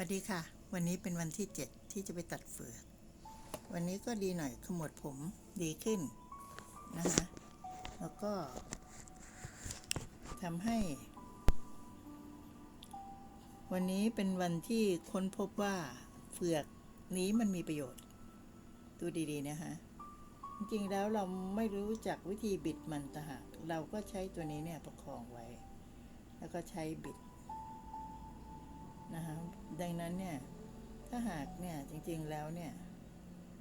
วัสดีค่ะ วันนี้เป็นวันที่7ที่จะไปตัดเฟือก วันนี้ก็ดีหน่อยขมวดผมดีขึ้นนะคะแล้วก็ทำให้ วันนี้เป็นวันที่ค้นพบว่าเฟือกนี้มันมีประโยชน์ ดูดีๆนะคะจริงๆแล้วเราไม่รู้จักวิธีบิดมันต่หากเราก็ใช้ตัวนี้เนี่ยประคองไว้ แล้วก็ใช้บิด นะคะดังนั้นเนี่ยถ้าหากเนี่ยจริงๆแล้วเนี่ย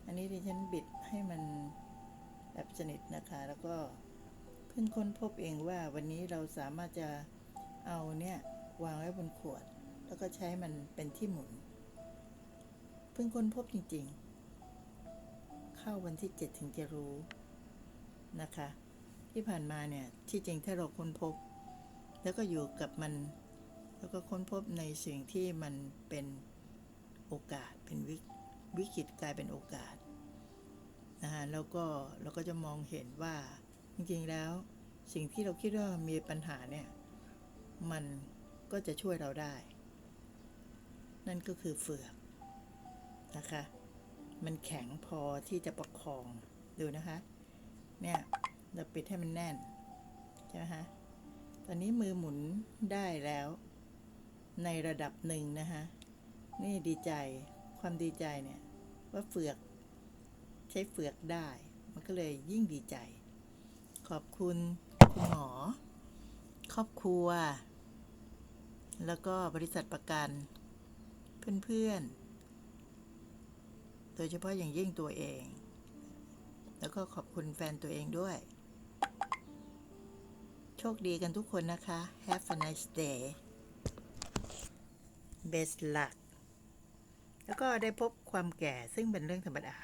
อันนี้ดิฉันบิดให้มันแบบสนิทนะคะ แล้วก็เพิ่งค้นพบเองว่าวันนี้เราสามารถจะเอาเนี่ยวางไว้บนขวด แล้วก็ใช้มันเป็นที่หมุน เพิ่งค้นพบจริงๆ เข้าวันที่ 7 ถึงจะรู้นะคะ ที่ผ่านมาเนี่ยที่จริงถ้าเราค้นพบ แล้วก็อยู่กับมัน แล้วก็ค้นพบในสิ่งที่มันเป็นโอกาสเป็นวิวิกฤตกลายเป็นโอกาสนะฮะแล้วก็เราก็จะมองเห็นว่าจริงๆแล้วสิ่งที่เราคิดว่ามีปัญหาเนี่ยมันก็จะช่วยเราได้ นั่นก็คือเฟือกนะคะ มันแข็งพอที่จะประคองดูนะคะ เนี่ยเราปิดให้มันแน่นใช่ไหมคะตอนนี้มือหมุนได้แล้ว ในระดับหนึ่งนะคะนี่ดีใจความดีใจเนี่ยว่าเฟือกใช้เฟือกได้ มันก็เลยยิ่งดีใจ ขอบคุณคุณหมอ ครอบครัว แล้วก็บริษัทประกัน เพื่อนๆ โดยเฉพาะอย่างยิ่งตัวเอง แล้วก็ขอบคุณแฟนตัวเองด้วย โชคดีกันทุกคนนะคะ Have a nice day best luck แล้วก็ได้พบความแก่ซึ่งเป็นเรื่องธรรมดา